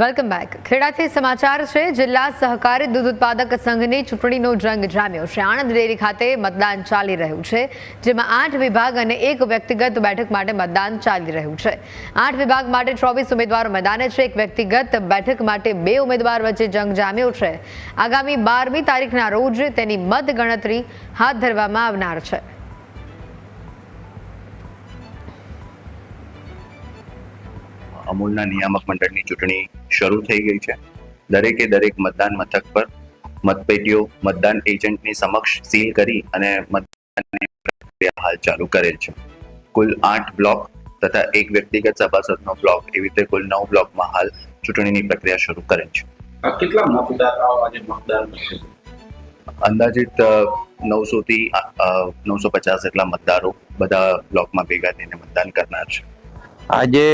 Welcome back ખેડાથી સમાચાર છે, જિલ્લા સહકારી દૂધ ઉત્પાદક સંઘની ચૂંટણીનો જંગ જામ્યો છે. આણંદ ડેરી ખાતે મતદાન ચાલી રહ્યું છે, જેમાં આઠ વિભાગ અને એક વ્યક્તિગત બેઠક માટે મતદાન ચાલી રહ્યું છે. આઠ વિભાગ માટે ચોવીસ ઉમેદવારો મેદાને છે, એક વ્યક્તિગત બેઠક માટે બે ઉમેદવાર વચ્ચે જંગ જામ્યો છે. આગામી બારમી તારીખના રોજ તેની મતગણતરી હાથ ધરવામાં આવનાર છે. અમૂલના નિયામક મંડળની ચૂંટણી શરૂ થઈ ગઈ છે. દરેકે દરેક મતદાન મથક પર મતપેટીઓ મતદાન એજન્ટની સમક્ષ સીલ કરી અને મતદાનની પ્રક્રિયા હાલ ચાલુ કરેલ છે. કુલ આઠ બ્લોક તથા એક વ્યક્તિગત સભાસદનો બ્લોક એવી રીતે કુલ નવ બ્લોકમાં હાલ ચૂંટણીની પ્રક્રિયા શરૂ કરેલ છે. કેટલા મતદાતાઓ આજે મતદાન અંદાજિત નવસો થી નવસો પચાસ જેટલા મતદારો બધા બ્લોકમાં ભેગા થઈને મતદાન કરનાર છે. આજે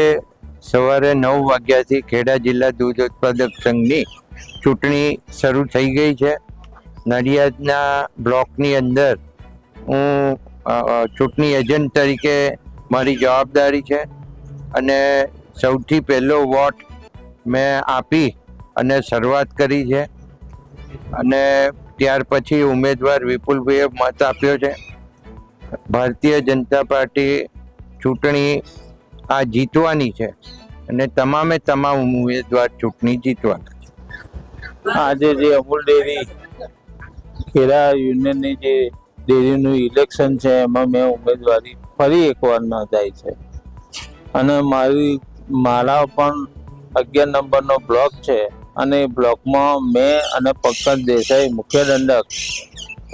સવારે નવ વાગ્યાથી ખેડા જિલ્લા દૂધ ઉત્પાદક સંઘની ચૂંટણી શરૂ થઈ ગઈ છે. નડિયાદના બ્લોકની અંદર હું ચૂંટણી એજન્ટ તરીકે મારી જવાબદારી છે અને સૌથી પહેલો વોટ મેં આપી અને શરૂઆત કરી છે. અને ત્યાર પછી ઉમેદવાર વિપુલભાઈએ મત આપ્યો છે. ભારતીય જનતા પાર્ટી ચૂંટણી આ જીતવાની છે. અને તમામે તમામ ઉમેદવાર ચૂંટણી જીતવાના છે. આજે જે અમૂલ ડેરી, ખેડા યુનિયનની જે ડેરીનું ઇલેક્શન છે, એમાં મેં ઉમેદવારી ફરી એકવાર નોંધાઈ છે. અને મારી, મારા પણ અગિયાર નંબરનો બ્લોક છે. અને બ્લોકમાં મેં અને પંકજ દેસાઈ મુખ્ય દંડક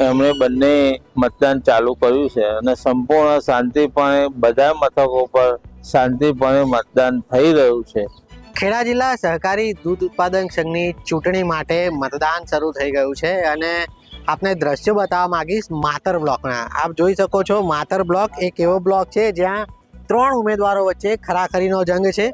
એમણે બંને મતદાન ચાલુ કર્યું છે અને સંપૂર્ણ શાંતિપણે બધા મથકો પર શાંતિપણે મતદાન થઈ રહ્યું છે. ખેડા જિલ્લા સહકારી દૂધ ઉત્પાદન સંઘની ચૂંટણી માટે મતદાન શરૂ થઈ ગયું છે અને આપને દ્રશ્યો બતાવવા માંગીશ માતર બ્લોકના. આપ જોઈ શકો છો માતર બ્લોક એક એવો બ્લોક છે જ્યાં ત્રણ ઉમેદવારો વચ્ચે ખરાખરીનો જંગ છે.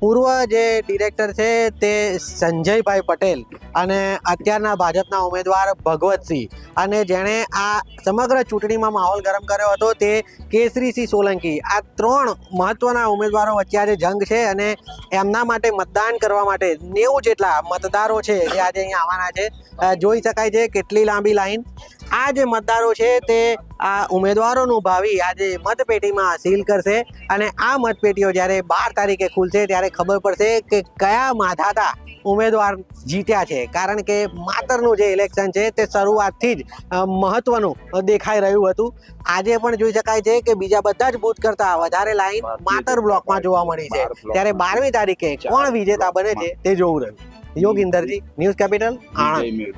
પૂર્વ જે ડિરેક્ટર છે તે સંજયભાઈ પટેલ અને અત્યારના ભાજપના ઉમેદવાર ભગવતસિંહ. અને જેણે આ સમગ્ર ચૂંટણીમાં માહોલ ગરમ કર્યો હતો તે કેસરીસિંહ સોલંકી. આ ત્રણ મહત્વના ઉમેદવારો વચ્ચે આજે જંગ છે અને એમના માટે મતદાન કરવા માટે નેવું જેટલા મતદારો છે જે આજે અહીંયા આવવાના છે. જોઈ શકાય છે કેટલી લાંબી લાઈન. આ જે મતદારો છે તે આ ઉમેદવારોનું ભાવિ આજે મતપેટીમાં સીલ કરશે અને આ મતપેટીઓ જ્યારે બાર તારીખે ખુલશે ત્યારે ખબર પડશે કે કયા માધાતા ઉમેદવાર જીત્યા છે. કારણ કે માતરનું જે ઇલેક્શન છે તે શરૂઆતથી જ મહત્વનું દેખાઈ રહ્યું હતું. આજે પણ જોઈ શકાય છે કે બીજા બધા જ બૂથ કરતા વધારે લાઈન માતર બ્લોકમાં જોવા મળી છે. ત્યારે બારમી તારીખે કોણ વિજેતા બને છે તે જોવું રહ્યું. Yogindarji news capital Anand.